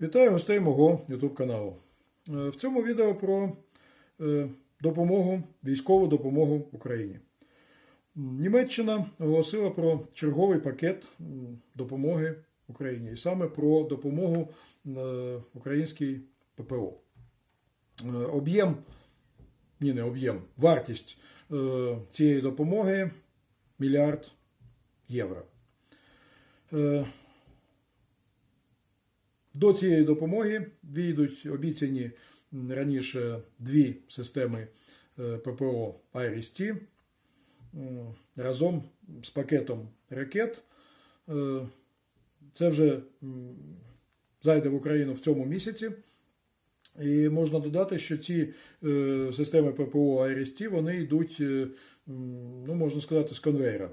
Вітаю гостей мого YouTube каналу. Е, В цьому відео про е, допомогу, військову допомогу Україні. Німеччина оголосила про черговий пакет допомоги Україні, і саме про допомогу е, українській ППО. Об'єм, ні, не об'єм, вартість цієї допомоги мільярд євро. До цієї допомоги війдуть обіцяні раніше дві системи е, ППО IRIS-T разом з пакетом ракет. Е, Це вже зайде в Україну в цьому місяці. І можна додати, що ці е, системи ППО IRIS-T, вони йдуть, ну, можна сказати, з конвейера.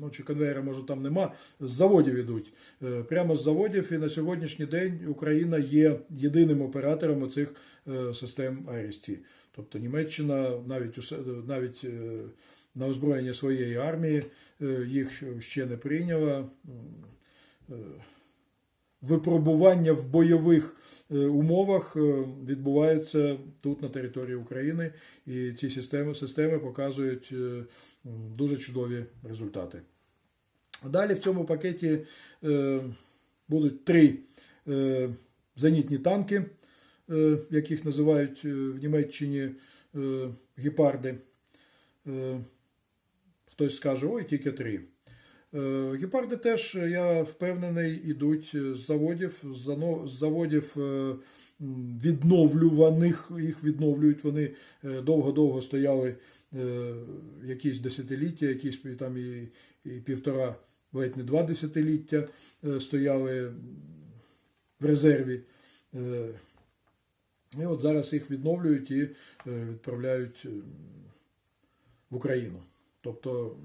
Ну, чи конвейера, може, там нема, з заводів ідуть. Е, Прямо з заводів, і на сьогоднішній день Україна є єдиним оператором оцих е, систем IRIS-T. Тобто Німеччина навіть, навіть е, на озброєння своєї армії їх ще не прийняла. Випробування в бойових умовах е, відбуваються тут на території України, і ці системи, системи показують е, дуже чудові результати. Далі в цьому пакеті е, будуть три е, зенітні танки, е, яких називають е, в Німеччині е, гепарди. Е, хтось скаже, ой, тільки три. Е, Гепарди теж, я впевнений, ідуть з заводів, з заводів е, відновлюваних, їх відновлюють. Вони е, довго-довго стояли е, якісь десятиліття, якісь там і, і півтора, ледь не два десятиліття е, стояли в резерві. Е, І от зараз їх відновлюють і е, відправляють е, в Україну. Тобто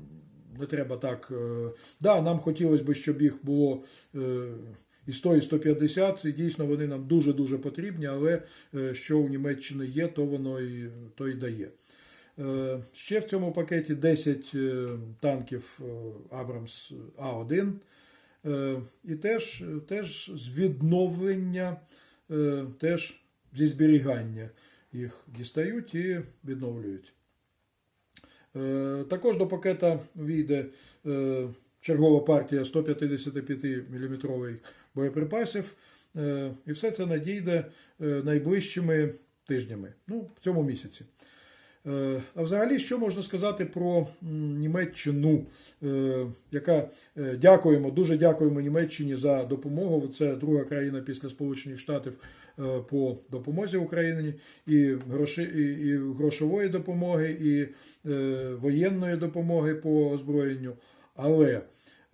не треба так. е, Да, нам хотілося б, щоб їх було е, і 100, і 150, і дійсно вони нам дуже-дуже потрібні, але е, що у Німеччини є, то воно і, то і дає. Ще в цьому пакеті 10 е, танків Абрамс А1. Е, І теж, теж з відновлення, теж зі зберігання їх дістають і відновлюють. Е, Також до пакета війде е, чергова партія 155 мм боєприпасів. Е, І все це надійде найближчими тижнями, ну, в цьому місяці. А взагалі, що можна сказати про Німеччину, яка дякуємо, дуже дякуємо Німеччині за допомогу. Це друга країна після Сполучених Штатів по допомозі Україні і, і, грошової допомоги, і е, воєнної допомоги по озброєнню. Але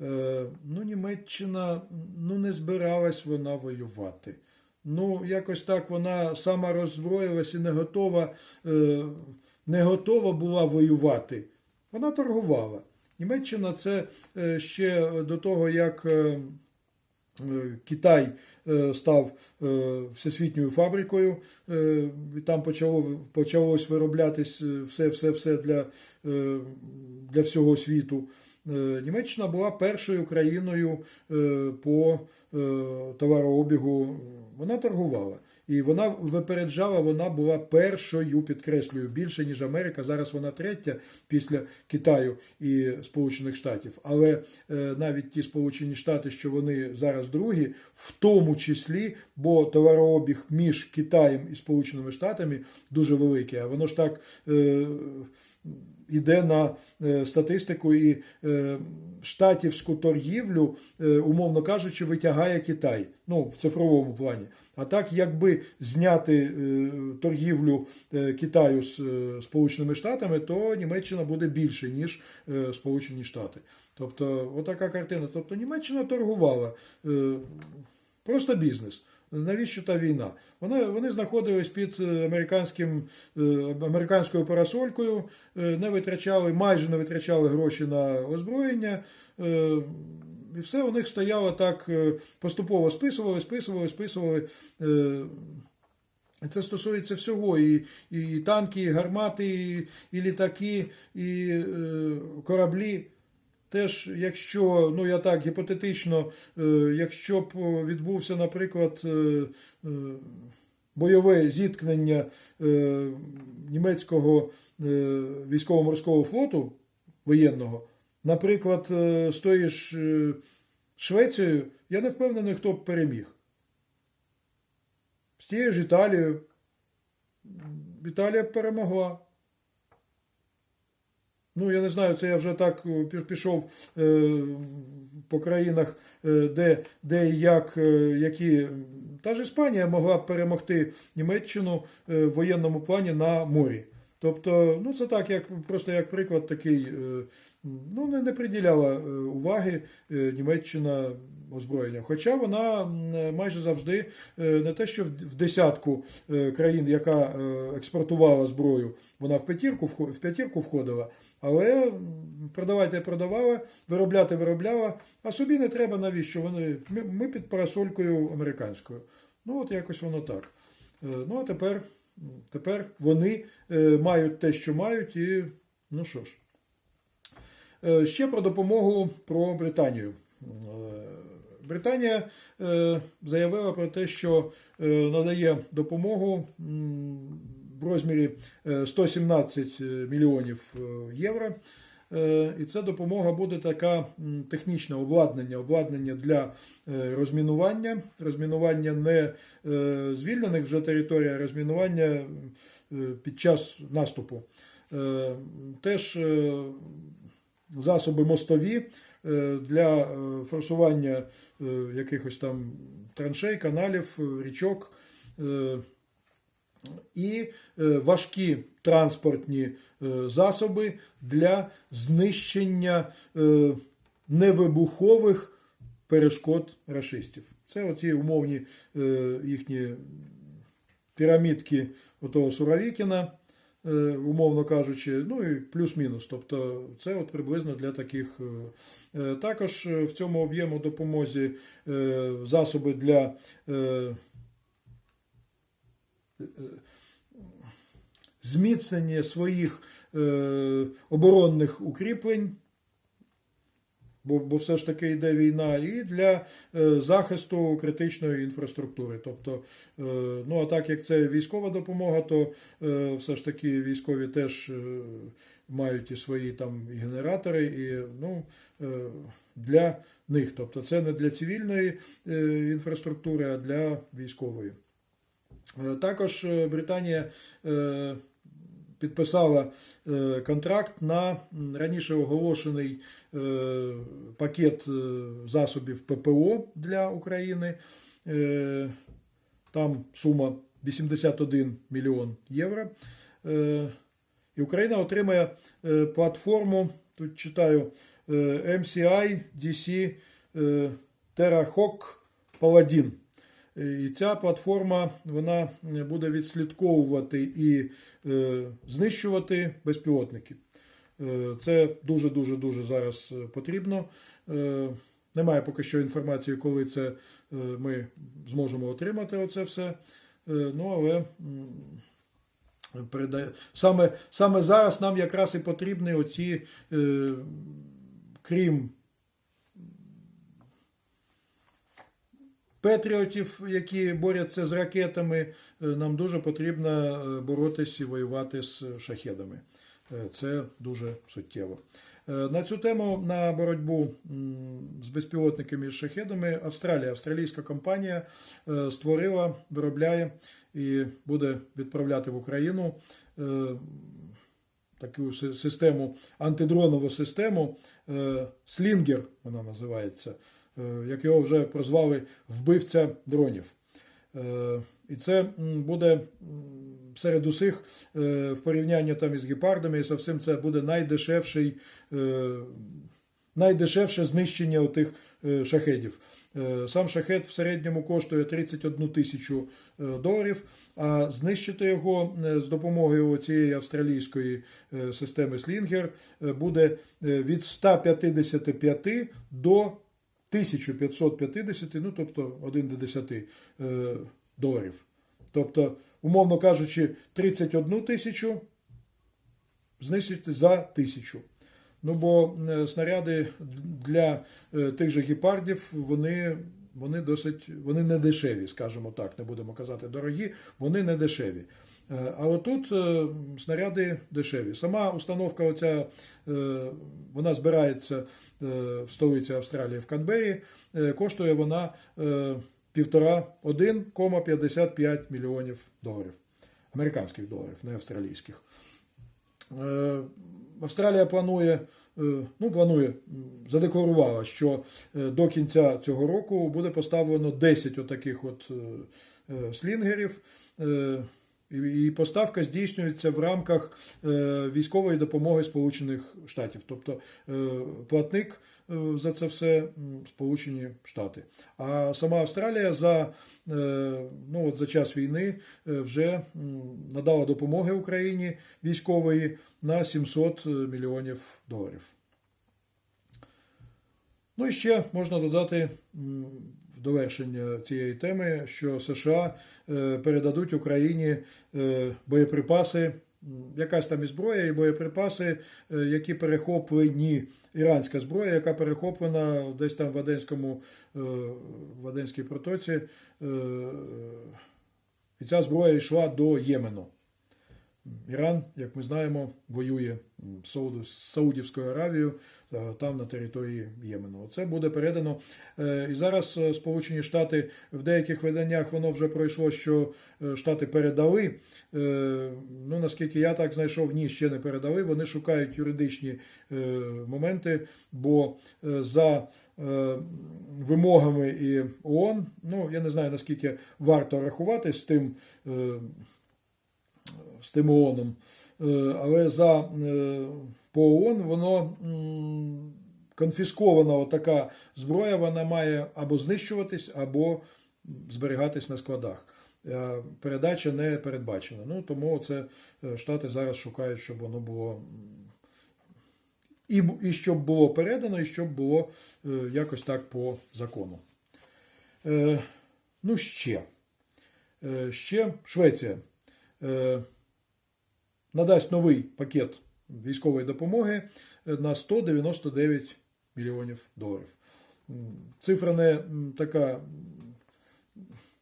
е, ну, Німеччина ну, не збиралась вона воювати. Ну, якось так вона сама роззброїлась і не готова, е, не готова була воювати. Вона торгувала. Німеччина це е, ще до того, як е, е, Китай е, став е, всесвітньою фабрикою, е, і там почало, почалось вироблятись е, все, все, все для, е, для всього світу. Е, Німеччина була першою країною е, по е, товарообігу. Вона торгувала. І вона випереджала, вона була першою, підкреслюю, більше, ніж Америка. Зараз вона третя після Китаю і Сполучених Штатів. Але е, навіть ті Сполучені Штати, що вони зараз другі, в тому числі, бо товарообіг між Китаєм і Сполученими Штатами дуже великий. А воно ж так. Е, Іде на е, статистику і е, штатівську торгівлю, е, умовно кажучи, витягає Китай. Ну, в цифровому плані. А так, якби зняти торгівлю Китаю з Сполученими Штатами, то Німеччина буде більше, ніж Сполучені Штати. Тобто, отака картина. Тобто Німеччина торгувала. Просто бізнес. Навіщо та війна? Вони, вони знаходились під е, американським, е, американською парасолькою, е, не витрачали, майже не витрачали гроші на озброєння. І все у них стояло так, поступово списували, списували, списували. Це стосується всього, і, і танки, і гармати, і, і літаки, і кораблі. Теж, якщо, ну я так гіпотетично, е, якщо б відбувся, наприклад, е, е, бойове зіткнення німецького військово-морського флоту воєнного, наприклад, з тою ж Швецією, я не впевнений, хто б переміг. З тією ж Італією. Італія перемогла. Ну, я не знаю, це я вже так е, пішов е, по країнах, е, де, де і як, які. Та ж Іспанія могла б перемогти Німеччину в воєнному плані на морі. Тобто, ну це так, як просто як приклад такий. Ну, не, не приділяла уваги Німеччина озброєння. Хоча вона майже завжди не те, що в десятку країн, яка експортувала зброю, вона в п'ятірку в п'ятірку входила, але продавати продавала, виробляти виробляла, а собі не треба навіщо. Вони ми, під парасолькою американською. Ну от якось воно так. Е, Ну а тепер, тепер вони е, мають те, що мають, і ну що ж. Е, Ще про допомогу про Британію. Британія заявила про те, що надає допомогу в розмірі е, 117 мільйонів е, євро. Е, І ця допомога буде така м, технічне обладнання, обладнання для е, розмінування, розмінування не е, звільнених вже територій, а розмінування е, під час наступу. Е, Теж е, засоби мостові е, для е, форсування е, якихось там траншей, каналів, е, річок. І е, важкі транспортні е, засоби для знищення е, невибухових перешкод рашистів. Це оті умовні їхні пірамідки отого Суровікіна, умовно кажучи, ну і плюс-мінус. Тобто це от приблизно для таких. Також в цьому об'єму допомозі засоби для зміцнення своїх е, оборонних укріплень. Бо, бо все ж таки йде війна, і для е, захисту критичної інфраструктури. Тобто, е, ну а так як це військова допомога, то все ж таки військові теж мають і свої там і генератори, і ну, для них. Тобто, це не для цивільної інфраструктури, а для військової. Е, Також е, Британія е, підписала контракт на раніше оголошений пакет засобів ППО для України. Там сума 81 мільйон євро. І Україна отримає платформу, тут читаю, MCI DC TerraHawk Paladin. І ця платформа вона буде відслідковувати і е, знищувати безпілотники. Е, Це дуже дуже зараз е, потрібно. Е, Немає поки що інформації, коли це е, ми зможемо отримати оце все. Е, Ну але саме, саме зараз нам якраз і потрібні оці, е, крім Петріотів, які борються з ракетами, е, нам дуже потрібно е, боротися і воювати з шахедами. Е, Це дуже суттєво. На цю тему на боротьбу з безпілотниками і шахедами Австралія, австралійська компанія створила, виробляє і буде відправляти в Україну таку систему, антидронову систему Слінгер, вона називається, як його вже прозвали вбивця дронів. Е, І це буде серед усіх е, в порівнянні там із гепардами і со всім це буде найдешевший, е, найдешевше знищення отих е, шахедів. Е, Сам шахет в середньому коштує 31 тисячу е, доларів, а знищити його е, з допомогою цієї австралійської е, системи Слінгер е, буде е, від 155 до 1550, ну тобто 1 до 10 е, доларів. Тобто, умовно кажучи, 31 тисячу знищити за тисячу. Ну бо е, снаряди для е, тих же гепардів, вони, вони досить вони не дешеві, скажімо так, не будемо казати дорогі, вони не дешеві. Е, А отут е, снаряди дешеві. Сама установка, оця, е, вона збирається в столиці Австралії в Канбері. Е, Коштує вона е, 1,55 мільйонів доларів. Американських доларів, не австралійських. Австралія планує, ну планує, задекларувала, що до кінця цього року буде поставлено 10 отаких от слінгерів. І- поставка здійснюється в рамках е, військової допомоги Сполучених Штатів. Тобто е, платник е, за це все Сполучені Штати. А сама Австралія за, ну, от за час війни вже надала допомоги Україні військової на 700 мільйонів доларів. Ну і ще можна додати довершення цієї теми, що США е, передадуть Україні е, боєприпаси, якась там і зброя, і боєприпаси, е, які перехоплені, іранська зброя, яка перехоплена десь там в Аденському, в Аденській протоці. І ця зброя йшла до Ємену. Іран, як ми знаємо, воює з Саудівською Аравією там на території Ємену. Це буде передано. Е, І зараз е, Сполучені Штати в деяких виданнях воно вже пройшло, що е, Штати передали. Е, Ну наскільки я так знайшов, ні, ще не передали. Вони шукають юридичні е, моменти, бо е, за е, вимогами і ООН, ну я не знаю наскільки варто рахувати з тим. е, з тим ООНом. Е, Але за е, по ООН воно конфіскована така зброя, вона має або знищуватись, або зберігатись на складах. Е, Передача не передбачена. Ну тому це е, Штати зараз шукають, щоб воно було і, і щоб було передано, і щоб було е, якось так по закону. Ну, ще. Ще Швеція надасть новий пакет військової допомоги е, на 199 мільйонів доларів. Цифра не така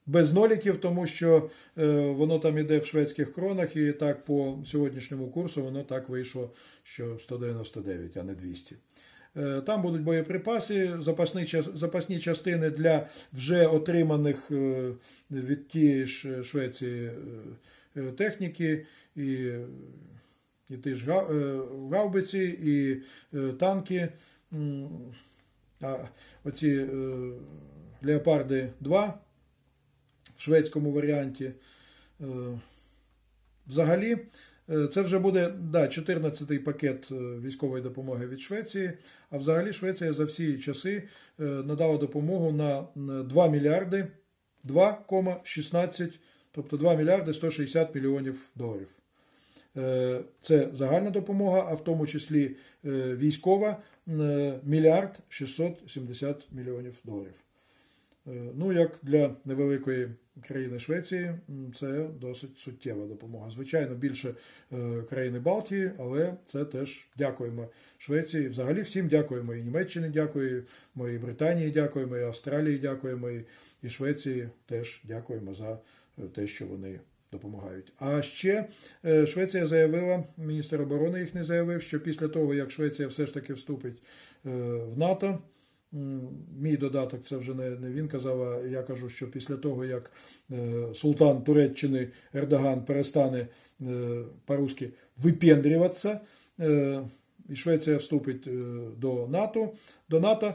без ноліків, тому що е, воно там іде в шведських кронах, і так по сьогоднішньому курсу воно так вийшло, що 199, а не 200. Е, Там будуть боєприпаси, запасні, запасні частини для вже отриманих від тієї ж Швеції техніки, і, і ті ж е, гаубиці, і е, танки. А оці е, Леопарди 2 в шведському варіанті. Взагалі, це вже буде да, 14-й пакет військової допомоги від Швеції. А взагалі Швеція за всі часи надала допомогу на 2 мільярди 2,16, тобто 2 мільярди 160 мільйонів доларів. Е, Це загальна допомога, а в тому числі е, військова е, мільярд 670 мільйонів доларів. Ну, як для невеликої країни Швеції, це досить суттєва допомога. Звичайно, більше країни Балтії, але це теж дякуємо Швеції. Взагалі всім дякуємо. І Німеччині дякуємо, і Британії дякуємо, і Австралії дякуємо, і- Швеції теж дякуємо за те, що вони допомагають. А ще е, Швеція заявила, міністр оборони їх не заявив, що після того, як Швеція все ж таки вступить е, в НАТО. Мій додаток, це вже не, він казав, а я кажу, що після того, як е, султан Туреччини Ердоган перестане по-русски випендрюватися, і Швеція вступить до НАТО, до НАТО,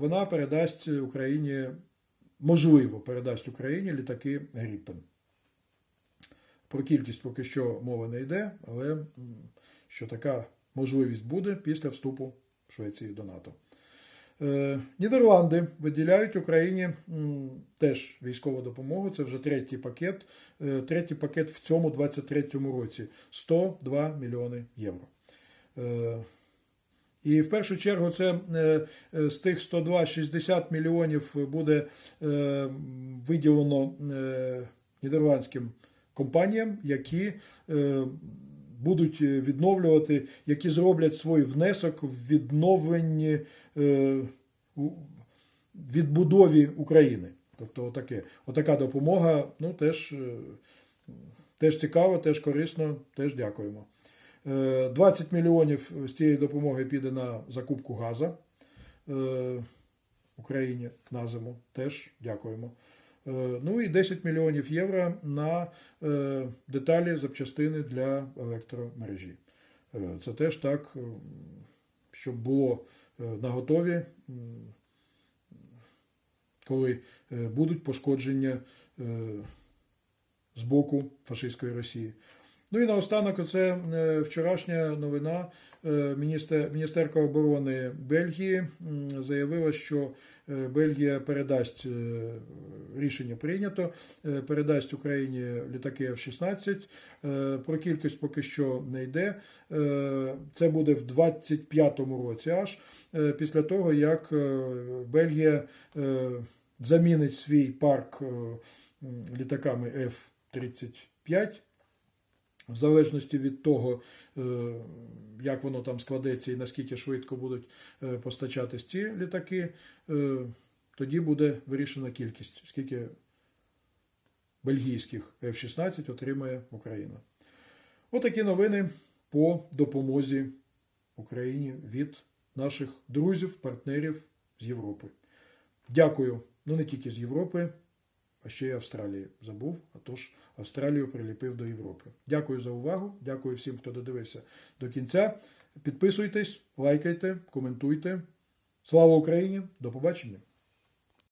вона передасть Україні, можливо, передасть Україні літаки Гріппен. Про кількість поки що мова не йде, але що така можливість буде після вступу Швеції до НАТО. Е, Нідерланди виділяють Україні теж військову допомогу. Це вже третій пакет. Е, Третій пакет в цьому 23-му році 102 мільйони євро. Е, І в першу чергу це з тих 102 60 мільйонів буде виділено нідерландським компаніям, які е, будуть е, відновлювати, які зроблять свій внесок в відновленні е, відбудові України. Тобто, отаке, отака допомога, ну теж, теж цікаво, теж корисно, теж дякуємо. Е, 20 мільйонів з цієї допомоги піде на закупку газу Україні на зиму. Теж дякуємо. Е, Ну і 10 мільйонів євро на е, деталі запчастини для електромережі. Е, Це теж так, щоб було наготові, м, коли будуть пошкодження з боку фашистської Росії. Ну і наостанок, оце вчорашня новина. Е, Міністер, Міністерка оборони Бельгії заявила, що е, Бельгія передасть е, рішення прийнято, передасть Україні літаки F-16. Е, Про кількість поки що не йде. Це буде в 25-му році, аж після того, як Бельгія замінить свій парк літаками F-35 в залежності від того, е, як воно там складеться і наскільки швидко будуть е, постачатись ці літаки, е, тоді буде вирішена кількість, скільки бельгійських F-16 отримає Україна. Отакі новини по допомозі Україні від наших друзів, партнерів з Європи. Дякую. Ну не тільки з Європи, а ще й Австралії забув, а тож Австралію приліпив до Європи. Дякую за увагу. Дякую всім, хто додивився до кінця. Підписуйтесь, лайкайте, коментуйте. Слава Україні! До побачення!